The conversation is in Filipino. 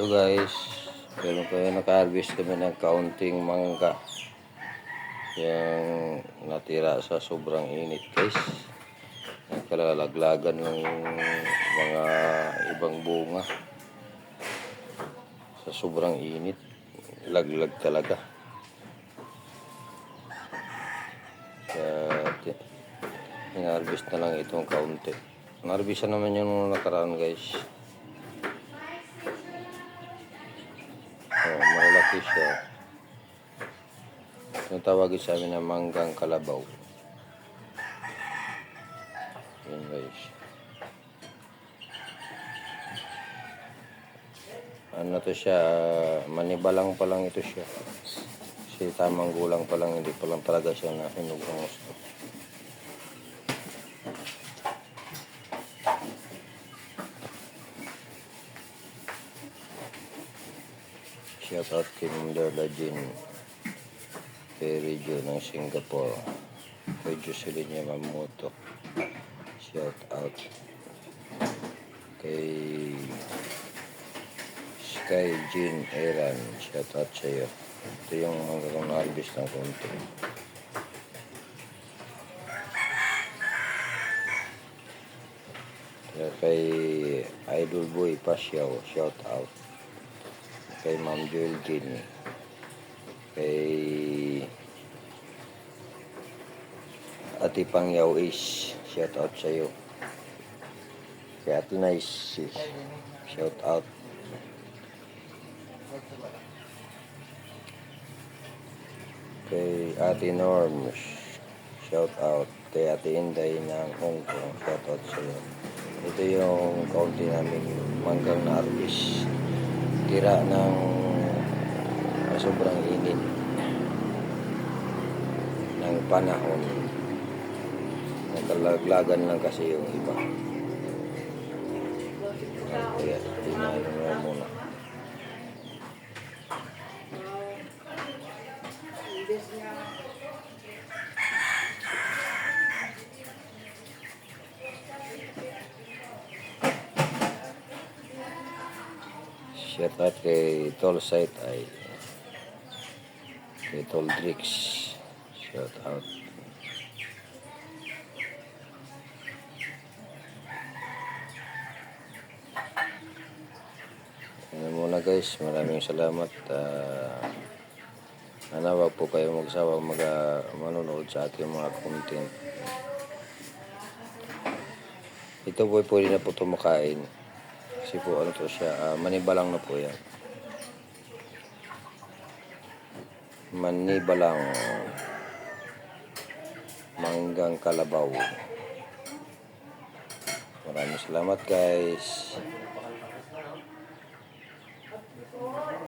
So guys, meron kayo naka-harvest kami ng kaunting mangga. Yung natira sa sobrang init guys. Nagkalalaglagan ng mga ibang bunga. Sa sobrang init. Laglag talaga. Kaya in-harvest na lang itong kaunti. Na-harvest na naman yung nakaraan guys. Siya. Yung tawagin sa amin na manggang kalabaw. Yun guys. Ano to siya, manibalang pa lang ito siya. Kasi tamang gulang pa lang, hindi pa lang talaga siya na hinog ng gusto. Shout out kay Mundar Jin kay Regio ng Singapore kay Jocelyn Yamamoto. Shout out kay Sky Jean Eran. Shout out sa iyo ito yung kong na-harvest ng konti. Kay Idol Boy Pasyaw shout out kay Ma'am Joel Jean kay Ate Pangyaw is shout out sa iyo kay Ate Nice shout out. Kay Ate Norms shout out. Kay Ate Inday ng Hong Kong shout out sa iyo ito yung kaunti namin manggang na tira ng ah, sobrang init ng panahon. Nakalaglagan lang kasi yung iba. Kaya tinalo mo muna shout out kay Tol Sight ay kay Tol Drix shout out Ano muna guys, maraming salamat. Uh, sana wag po kayo magsawa mag manonood sa ating mga content. Ito po pwede na po ito makain. Kasi po ano to siya, ah, manibalang na po yan. Manibalang manggang kalabaw. Maraming salamat guys.